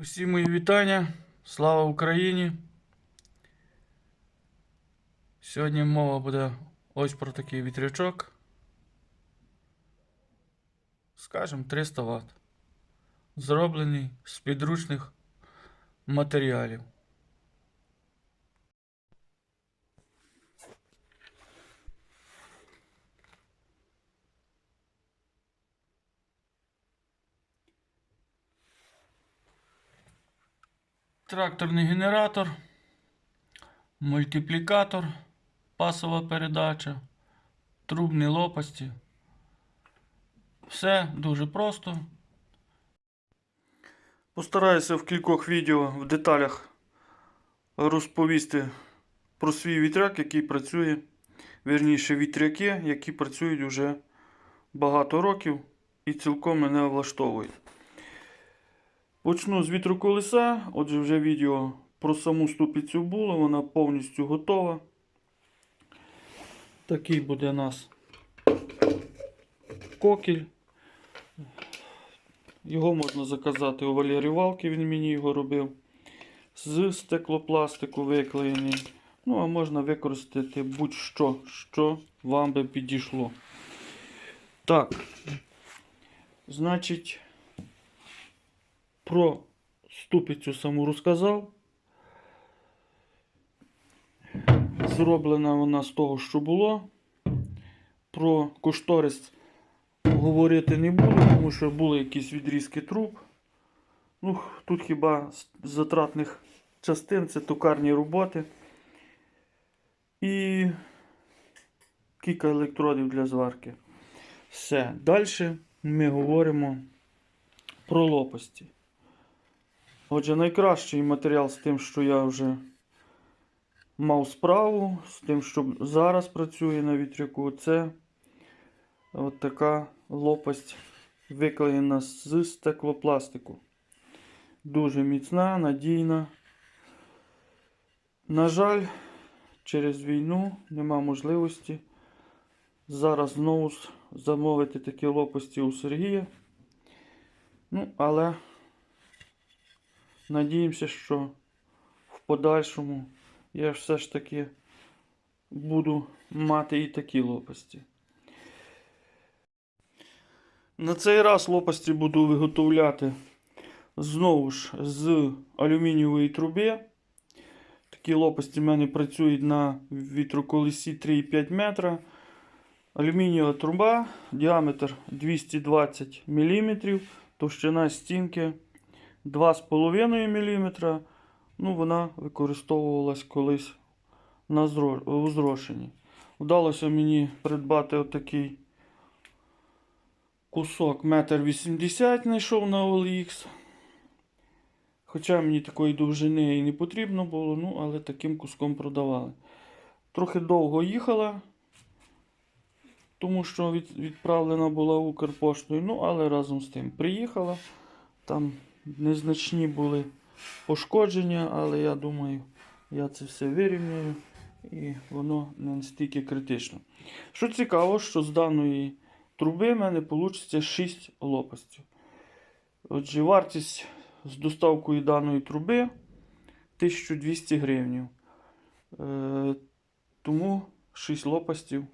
Усі мої вітання. Слава Україні. Сьогодні мова буде ось про такий вітрячок. Скажем, 300 Вт. Зроблений з підручних матеріалів. Тракторний генератор, мультиплікатор, пасова передача, трубні лопасті. Все дуже просто. Постараюся в кількох відео в деталях розповісти про свій вітряк, який працює. Вірніше, вітряки, які працюють вже багато років і цілком мене влаштовують. Почну з вітроколеса. Отже, вже відео про саму ступицю було, вона повністю готова. Такий буде у нас кокіль. Його можна заказати у Валері Валки, він мені його робив. З стеклопластику виклеєний. Ну, а можна використати будь-що, що вам би підійшло. Так. Значить, про ступицю саму розказав. Зроблена вона з того, що було. Про кошторис говорити не буду, тому що були якісь відрізки труб. Ну, тут хіба з затратних частин це токарні роботи. І кілька електродів для зварки. Все. Далі ми говоримо про лопасті. Отже, найкращий матеріал з тим, що я вже мав справу, з тим, що зараз працює на вітряку, це от така лопасть виклеєна з стеклопластику. Дуже міцна, надійна. На жаль, через війну нема можливості зараз знову замовити такі лопасті у Сергія. Ну, але надіємося, що в подальшому я все ж таки буду мати і такі лопасті. На цей раз лопасті буду виготовляти знову ж з алюмінієвої труби. Такі лопасті в мене працюють на вітроколесі 3,5 метра. Алюмінієва труба, діаметр 220 мм, товщина стінки 2,5 мм. Ну, вона використовувалась колись на зро- у зрошенні. Вдалося мені придбати отакий кусок 1,80 м знайшов на OLX. Хоча мені такої довжини і не потрібно було, ну, але таким куском продавали. Трохи довго їхала, тому що від, відправлена була Укрпоштою. Ну, але разом з тим приїхала. Там незначні були пошкодження, але я думаю, я це все вирівняю і воно не настільки критично. Що цікаво, що з даної труби в мене вийде 6 лопастів. Отже, вартість з доставкою даної труби 1200 гривень. Е, тому 6 лопастів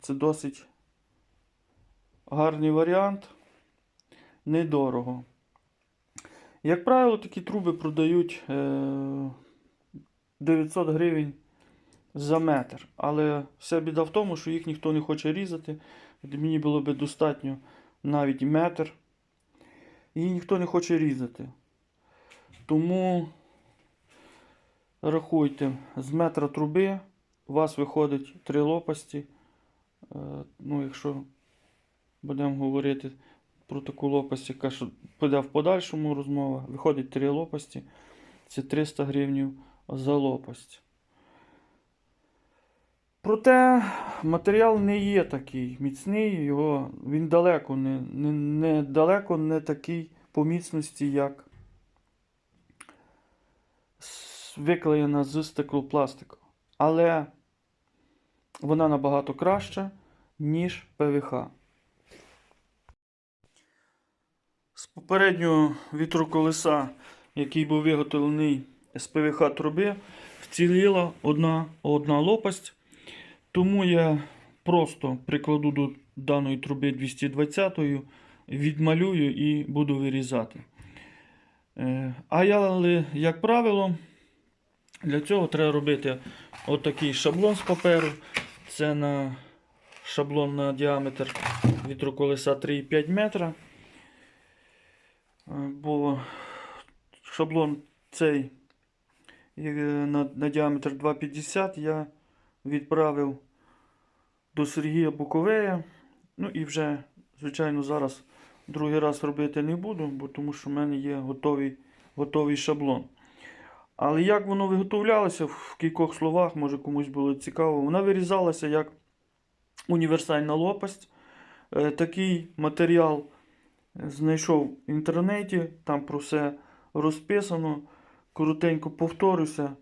це досить гарний варіант. Недорого. Як правило, такі труби продають е, 900 гривень за метр. Але вся біда в тому, що їх ніхто не хоче різати. Мені було би достатньо навіть метр. Її ніхто не хоче різати. Тому рахуйте, з метра труби у вас виходить три лопасті. Е, Ну, якщо будемо говорити про таку лопасть, яка ж піде в подальшому розмова, виходить три лопасті. Це 300 гривень за лопасть. Проте матеріал не є такий міцний, його, він далеко не, не, не, далеко не такий по міцності, як виклеєна з стеклопластику. Але вона набагато краща, ніж ПВХ. З попереднього вітроколеса який був виготовлений з ПВХ труби, вціліла одна, одна лопасть. Тому я просто прикладу до даної труби 220 відмалюю і буду вирізати. Е, А я, як правило, для цього треба робити отакий шаблон з паперу. Це на шаблон на діаметр вітроколеса 3,5 метра. Е, Бо шаблон цей е, на, на діаметр 2,50 я відправив до Сергія Буковея. Ну і вже, звичайно, зараз другий раз робити не буду, бо тому що в мене є готовий, готовий шаблон. Але як воно виготовлялося в кількох словах, може комусь було цікаво, вона вирізалася як універсальна лопасть. Е, Такий матеріал знайшов в інтернеті, там про все розписано. Коротенько повторюся.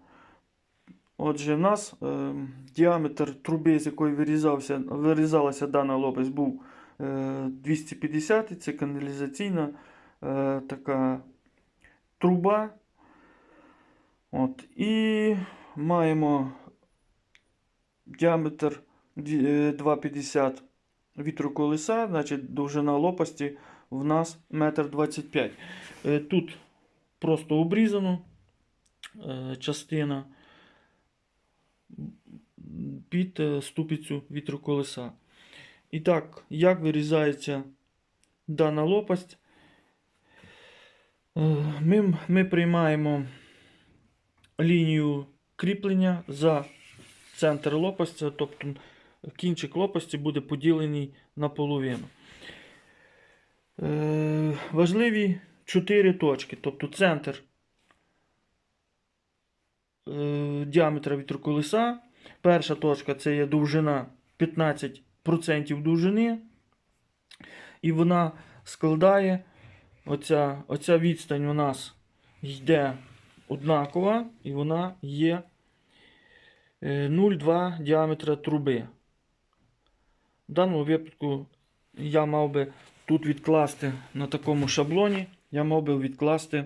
Отже, в нас е, діаметр труби, з якої вирізався, вирізалася дана лопасть, був е, 250 це каналізаційна е, така труба. От. І маємо діаметр дві- е, 2,50 вітроколеса, значить довжина лопасті в нас 1,25 м. Е, Тут просто обрізано е, частина під е, ступицю вітроколеса. І так, як вирізається дана лопасть? Ми, ми приймаємо лінію кріплення за центр лопасті, тобто кінчик лопасті буде поділений наполовину. Е, важливі 4 точки, тобто центр е, діаметра вітроколеса. Перша точка це є довжина 15% довжини. І вона складає оця, оця відстань у нас йде однакова, і вона є е, 0,2 діаметра труби. В даному випадку я мав би тут відкласти на такому шаблоні, я мав би відкласти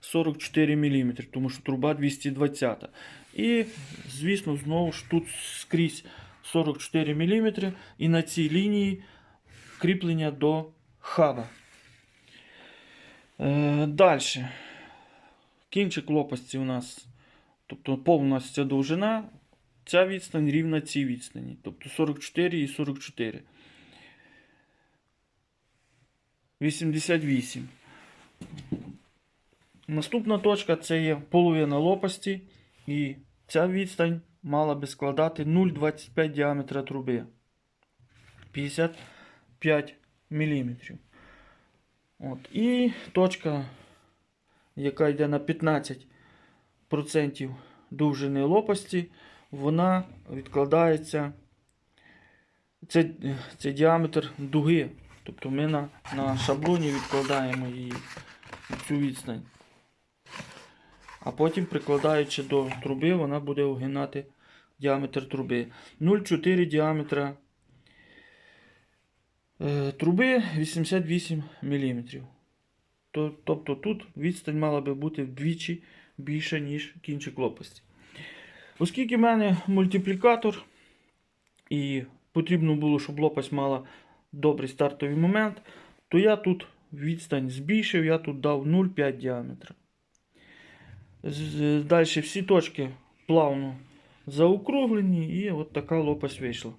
44 мм, тому що труба 220. І, звісно, знову ж тут скрізь 44 мм, і на цій лінії кріплення до хаба. Е, Далі. Кінчик лопасті у нас, тобто повністю ця довжина, ця відстань рівна цій відстані. Тобто 44 і 44. 88. Наступна точка це є половина лопасті. І ця відстань мала би складати 0,25 діаметра труби. 55 мм. От. І точка, яка йде на 15% довжини лопасті, вона відкладається. Це, це діаметр дуги. Тобто ми на, на шаблоні відкладаємо її цю відстань. А потім, прикладаючи до труби, вона буде огинати діаметр труби. 0,4 діаметра е, труби 88 мм. Тобто тут відстань мала би бути вдвічі більша, ніж кінчик лопасті. Оскільки в мене мультиплікатор, і потрібно було, щоб лопасть мала добрий стартовий момент, то я тут відстань збільшив, я тут дав 0,5 діаметра. Далі всі точки плавно заокруглені, і от така лопасть вийшла.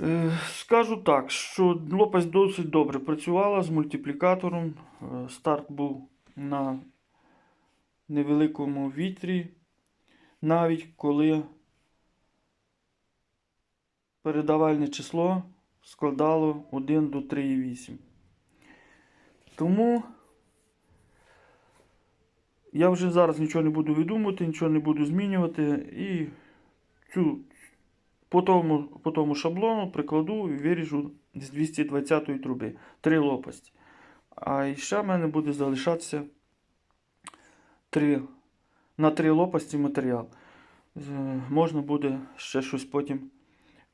Е, Скажу так, що лопасть досить добре працювала з мультиплікатором. Е, Старт був на невеликому вітрі, навіть коли передавальне число складало 1 до 3,8. Тому я вже зараз нічого не буду видумувати, нічого не буду змінювати. І цю по тому, по тому шаблону прикладу і виріжу з 220 труби. Три лопасті. А ще в мене буде залишатися три, на три лопасті матеріал. Можна буде ще щось потім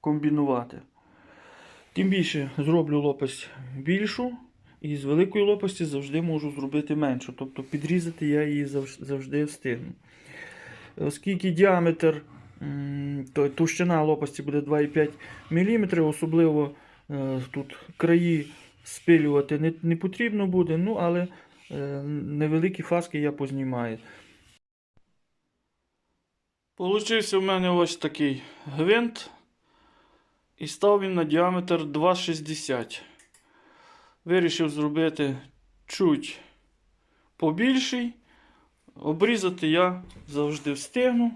комбінувати. Тим більше зроблю лопасть більшу, І з великої лопасті завжди можу зробити меншу. Тобто підрізати я її завжди встигну. Оскільки діаметр, то товщина лопасті буде 2,5 мм, особливо е, тут краї спилювати не, не потрібно буде, ну але е, невеликі фаски я познімаю. Получився в мене ось такий гвинт. І став він на діаметр 2,60. Вирішив зробити чуть побільший. Обрізати я завжди встигну.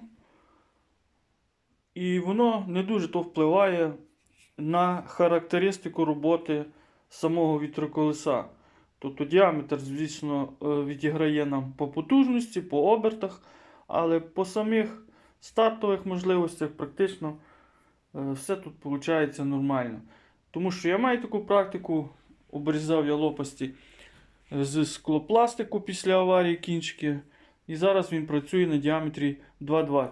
І воно не дуже то впливає на характеристику роботи самого вітроколеса. Тобто діаметр, звісно, е, відіграє нам по потужності, по обертах, але по самих стартових можливостях практично все тут виходить нормально. Тому що я маю таку практику, обрізав я лопасті е, з склопластику після аварії кінчики. І зараз він працює на діаметрі 2,20.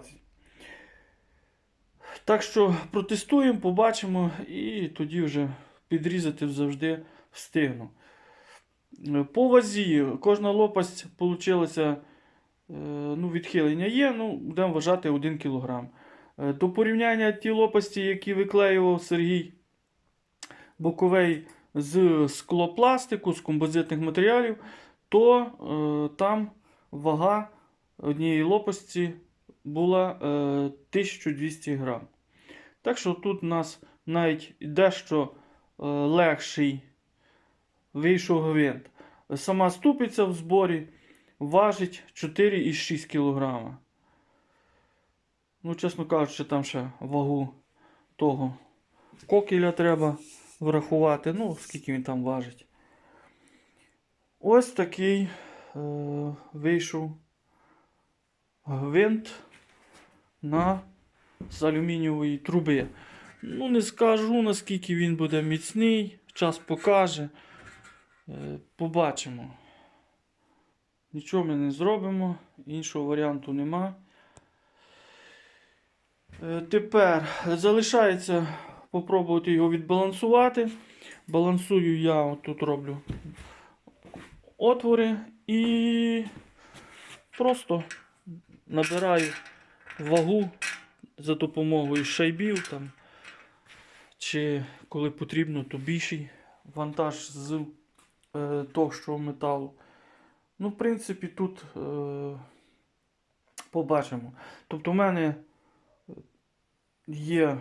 Так що протестуємо, побачимо і тоді вже підрізати завжди встигну. Е, По вазі кожна лопасть вийшла, ну, відхилення є, ну, будемо вважати 1 кг. Е, До порівняння ті лопасті, які виклеював Сергій Боковий з склопластику, з композитних матеріалів, то е, там вага однієї лопасті була е, 1200 грам. Так що тут у нас навіть дещо е, легший вийшов гвинт. Сама ступиця в зборі важить 4,6 кг. Ну, чесно кажучи, там ще вагу того кокеля треба врахувати. Ну, скільки він там важить. Ось такий е, вийшов гвинт на з алюмінієвої труби. Ну, не скажу, наскільки він буде міцний, час покаже. Е, побачимо. Нічого ми не зробимо, іншого варіанту нема. Е, Тепер залишається попробувати його відбалансувати. Балансую я отут роблю отвори і просто набираю вагу за допомогою шайбів там, чи коли потрібно, то більший вантаж з е, товщого металу. Ну, в принципі, тут е, побачимо. Тобто, в мене є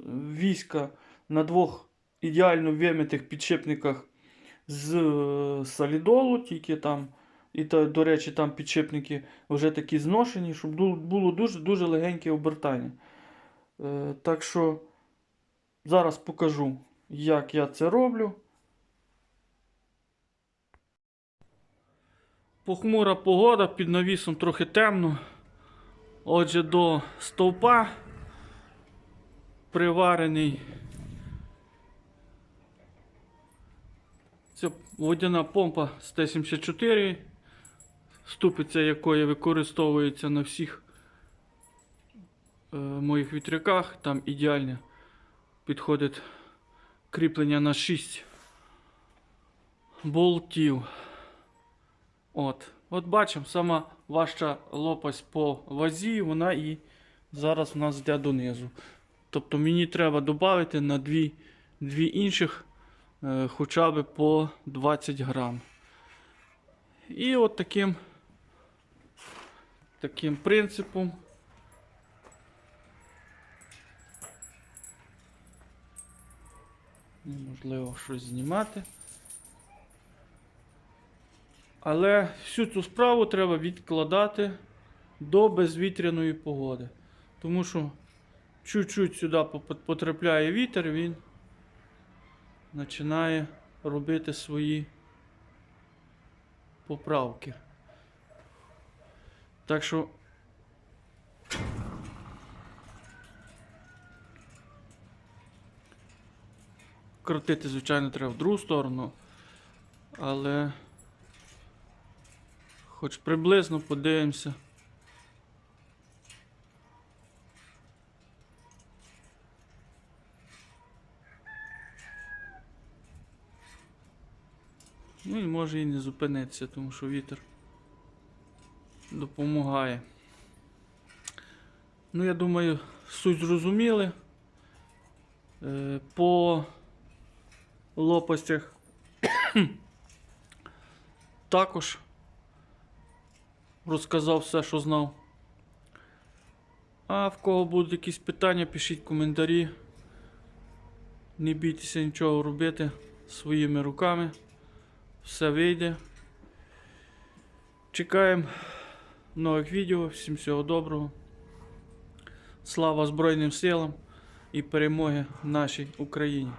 війська на двох ідеально вимитих підшипниках з е, солідолу, тільки там, і до речі, там підшипники вже такі зношені, щоб було дуже-дуже легеньке обертання. Е, так що зараз покажу, як я це роблю. Похмура погода, під навісом трохи темно. Отже, до стовпа приварений. Це водяна помпа з Т-74, ступиця якої використовується на всіх е, моїх вітряках. Там ідеально підходить кріплення на 6 болтів. От. От бачимо, сама важча лопасть по вазі, вона і зараз у нас йде донизу. Тобто мені треба додати на дві, дві інших е, хоча б по 20 грам. І от таким, таким принципом. Неможливо щось знімати. Але всю цю справу треба відкладати до безвітряної погоди. Тому що чуть-чуть сюди потрапляє вітер, він починає робити свої поправки. Так що. Крутити, звичайно, треба в другу сторону, але хоч приблизно подивимося. Може і не зупинитися, тому що вітер допомагає. Ну, я думаю, суть зрозуміли. Е, По лопастях також розказав все, що знав. А в кого будуть якісь питання, пишіть коментарі. Не бійтеся нічого робити своїми руками. Все вийде. Чекаємо нових відео. Всім всього доброго. Слава Збройним силам і перемоги нашій Україні!